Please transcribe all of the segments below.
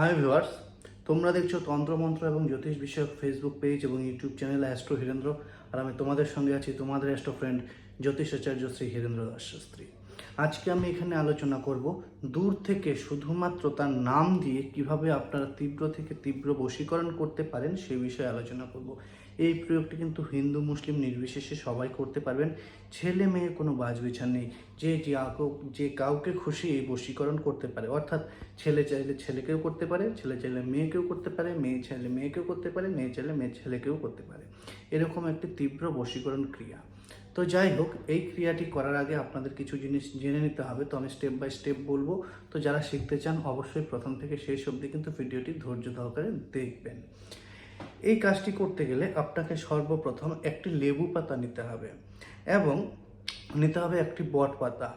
Hi viewers তোমরা দেখছ তন্ত্রমন্ত্র এবং জ্যোতিষ বিষয়ক ফেসবুক পেজ এবং ইউটিউব চ্যানেল অ্যাস্ট্রো হীরেন্দ্র আর আমি তোমাদের সঙ্গে আছি তোমাদের অ্যাস্ট্রো ফ্রেন্ড জ্যোতিষাচার্য শ্রী হীরেন্দ্র দাস শাস্ত্রী। আজকে আমি এখানে আলোচনা করব দূর থেকে শুধুমাত্র তার নাম দিয়ে কীভাবে আপনারা তীব্র থেকে তীব্র বশীকরণ করতে পারেন সে বিষয়ে আলোচনা করব। এই প্রয়োগটি কিন্তু হিন্দু, মুসলিম নির্বিশেষে সবাই করতে পারবেন। ছেলে মেয়ে কোনো বাজ বিচার নেই। যে যে কাউকে খুশি এই বশীকরণ করতে পারে। অর্থাৎ ছেলে চাইলে ছেলেকেও করতে পারে, ছেলে চাইলে মেয়েকেও করতে পারে, মেয়ে চাইলে মেয়েকেও করতে পারে, মেয়ে চাইলে মেয়ে ছেলেকেও করতে পারে। এরকম একটি তীব্র বশীকরণ ক্রিয়া। তো যাই হোক, এই ক্রিয়াটি করার আগে আপনাদের কিছু জিনিস জেনে নিতে হবে, তো আমি স্টেপ বাই স্টেপ বলব। তো যারা শিখতে চান, অবশ্যই প্রথম থেকে শেষ অবধি কিন্তু ভিডিওটি ধৈর্য সহকারে দেখবেন। এই কাজটি করতে গেলে আপনাকে সর্বপ্রথম একটি লেবু পাতা নিতে হবে এবং নিতে হবে একটি বট পাতা।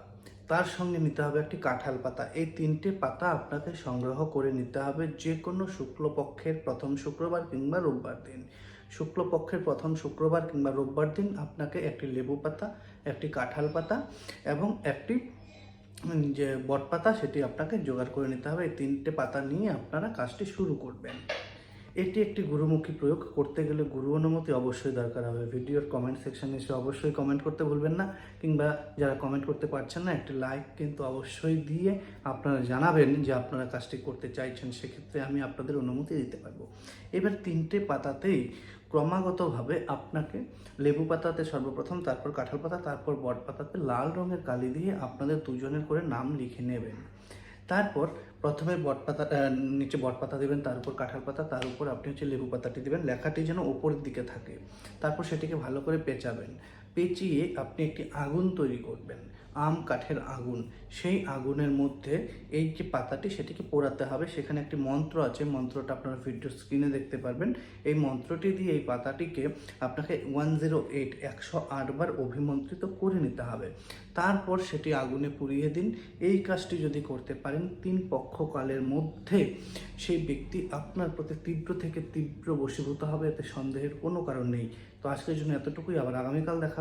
তার সঙ্গে নিতে হবে একটি কাঁঠাল পাতা। এই তিনটে পাতা আপনাকে সংগ্রহ করে নিতে হবে যে কোনো শুক্লপক্ষের প্রথম শুক্রবার কিংবা রোববার দিন। শুক্লপক্ষের প্রথম শুক্রবার কিংবা রোববার দিন আপনাকে একটি লেবু পাতা, একটি কাঁঠাল পাতা এবং একটি যে বট পাতা, সেটি আপনাকে জোগাড় করে নিতে হবে। এই তিনটে পাতা নিয়ে আপনারা কাজটি শুরু করবেন। এটি একটি গুরুমুখী প্রয়োগ। করতে গেলে গুরু অনুমতি অবশ্যই দরকার হবে। ভিডিওর কমেন্ট সেকশনে এসে অবশ্যই কমেন্ট করতে ভুলবেন না। কিংবা যারা কমেন্ট করতে পারছেন না, একটি লাইক কিন্তু অবশ্যই দিয়ে আপনারা জানাবেন যে আপনারা কাজটি করতে চাইছেন, সেক্ষেত্রে আমি আপনাদের অনুমতি দিতে পারব। এবার তিনটে পাতাতেই ক্রমাগতভাবে আপনাকে লেবু পাতাতে সর্বপ্রথম, তারপর কাঁঠাল পাতা, তারপর বট পাতাতে লাল রঙের কালি দিয়ে আপনাদের দুজনের করে নাম লিখে নেবেন। তারপর প্রথমে বটপাতা পাতা নিচে বটপাতা দেবেন, তার উপর কাঁঠাল পাতা, তার উপর আপনি হচ্ছে লেবু পাতাটি দেবেন। লেখাটি যেন ওপরের দিকে থাকে। তারপর সেটিকে ভালো করে পেঁচাবেন। পেঁচিয়ে আপনি একটি আগুন তৈরি করবেন, আম কাঠের আগুন। সেই আগুনের মধ্যে এই যে পাতাটি সেটিকে পোড়াতে হবে। সেখানে একটি মন্ত্র আছে, মন্ত্রটা আপনারা ভিডিও স্ক্রিনে দেখতে পারবেন। এই মন্ত্রটি দিয়ে এই পাতাটিকে আপনাকে ওয়ান জিরো এইট একশো আটবার অভিমন্ত্রিত করে নিতে হবে। তারপর সেটি আগুনে পুড়িয়ে দিন। এই কাজটি যদি করতে পারেন, তিন পক্ষকালের মধ্যে সেই ব্যক্তি আপনার প্রতি তীব্র থেকে তীব্র বশীভূত হবে, এতে সন্দেহের কোনো কারণ নেই। তো আজকের জন্য এতটুকুই। আবার আগামীকাল দেখা